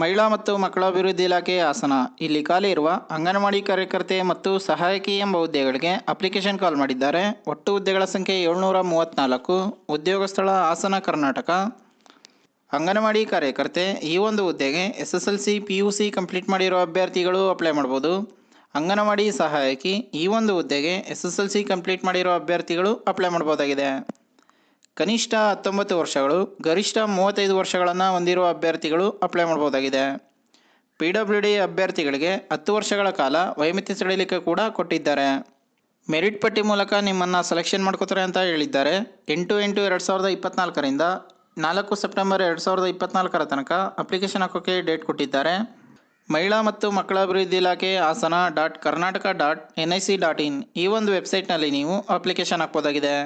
ಮಹಿಳಾ ಮತ್ತು ಮಕ್ಕಳ ಅಭಿವೃದ್ಧಿ ಇಲಾಖೆ ಹಾಸನ ಇಲ್ಲಿ ಖಾಲಿ ಇರುವ ಅಂಗನವಾಡಿ ಕಾರ್ಯಕರ್ತೆ ಮತ್ತು ಸಹಾಯಕಿ ಎಂಬ ಹುದ್ದೆಗಳಿಗೆ ಅಪ್ಲಿಕೇಶನ್ ಕಾಲ್ ಮಾಡಿದ್ದಾರೆ. ಒಟ್ಟು ಹುದ್ದೆಗಳ ಸಂಖ್ಯೆ ಏಳ್ನೂರ ಮೂವತ್ತ್ನಾಲ್ಕು ಉದ್ಯೋಗ ಸ್ಥಳ ಹಾಸನ, ಕರ್ನಾಟಕ. ಅಂಗನವಾಡಿ ಕಾರ್ಯಕರ್ತೆ, ಈ ಒಂದು ಹುದ್ದೆಗೆ S S L C P U C complete ಮಾಡಿರೋ ಅಭ್ಯರ್ಥಿಗಳು ಅಪ್ಲೈ ಮಾಡ್ಬೋದು. ಅಂಗನವಾಡಿ ಸಹಾಯಕಿ, ಈ ಒಂದು ಹುದ್ದೆಗೆ S S L C complete ಮಾಡಿರೋ ಅಭ್ಯರ್ಥಿಗಳು ಅಪ್ಲೈ ಮಾಡ್ಬೋದಾಗಿದೆ. ಕನಿಷ್ಠ ಹತ್ತೊಂಬತ್ತು ವರ್ಷಗಳು, ಗರಿಷ್ಠ ಮೂವತ್ತೈದು ವರ್ಷಗಳನ್ನು ಹೊಂದಿರುವ ಅಭ್ಯರ್ಥಿಗಳು ಅಪ್ಲೈ ಮಾಡ್ಬೋದಾಗಿದೆ. ಪಿ ಡಬ್ಲ್ಯೂ ಡಿ ಅಭ್ಯರ್ಥಿಗಳಿಗೆ ಹತ್ತು ವರ್ಷಗಳ ಕಾಲ ವೈಮಿತಿ ಸಡಿಲಿಕೆ ಕೂಡ ಕೊಟ್ಟಿದ್ದಾರೆ. ಮೆರಿಟ್ ಪಟ್ಟಿ ಮೂಲಕ ನಿಮ್ಮನ್ನು ಸೆಲೆಕ್ಷನ್ ಮಾಡ್ಕೋತಾರೆ ಅಂತ ಹೇಳಿದ್ದಾರೆ. ಎಂಟು ಎಂಟು ಎರಡು ಸಾವಿರದ ಇಪ್ಪತ್ನಾಲ್ಕರಿಂದ ನಾಲ್ಕು ಸೆಪ್ಟೆಂಬರ್ ಎರಡು ಸಾವಿರದ ಇಪ್ಪತ್ನಾಲ್ಕರ ತನಕ ಅಪ್ಲಿಕೇಶನ್ ಹಾಕೋಕ್ಕೆ ಡೇಟ್ ಕೊಟ್ಟಿದ್ದಾರೆ. ಮಹಿಳಾ ಮತ್ತು ಮಕ್ಕಳ ಅಭಿವೃದ್ಧಿ ಇಲಾಖೆ Hassan dot Karnataka dot N I C dot in ಈ ಒಂದು ವೆಬ್ಸೈಟ್ನಲ್ಲಿ ನೀವು ಅಪ್ಲಿಕೇಶನ್ ಹಾಕ್ಬೋದಾಗಿದೆ.